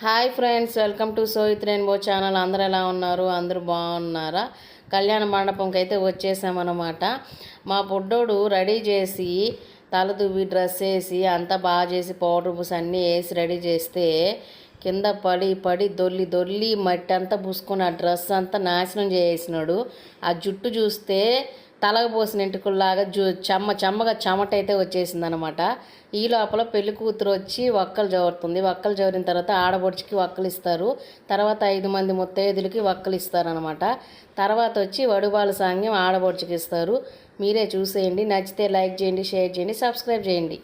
Hi friends welcome to సోయిత్ rainbow channel. అందరూ ఎలా ఉన్నారు? అందరూ బాగున్నారా? కళ్యాణ మండపంకి అయితే వచ్చేసామన్నమాట. మా బుడ్డోడు రెడీ చేసి తల దువ్వి డ్రెస్ వేసి అంతా బాగా చేసి పౌడర్ బుస్ అన్నీ వేసి రెడీ చేస్తే కింద పడి పడి దొల్లి దొల్లి మట్టి అంతా పూసుకొని ఆ డ్రెస్ అంతా నాశనం చేసినాడు ఆ జుట్టు చూస్తే తలకు పోసిన ఎంటుకల్లాగా జూ చెమ్మ చెమ్మగా చెమట అయితే వచ్చేసింది అనమాట ఈ లోపల పెళ్ళి కూతురు వచ్చి ఒక్కలు జవరుతుంది ఒక్కలు జవరిన తర్వాత ఆడబొడిచికి ఒక్కలు ఇస్తారు. తర్వాత ఐదు మంది ముత్తైదులకి ఒక్కలు ఇస్తారనమాట. తర్వాత వచ్చి వడుబాల సాంగ్యం ఆడబొడిచికి ఇస్తారు. మీరే చూసేయండి. నచ్చితే లైక్ చేయండి షేర్ చేయండి సబ్స్క్రైబ్ చేయండి.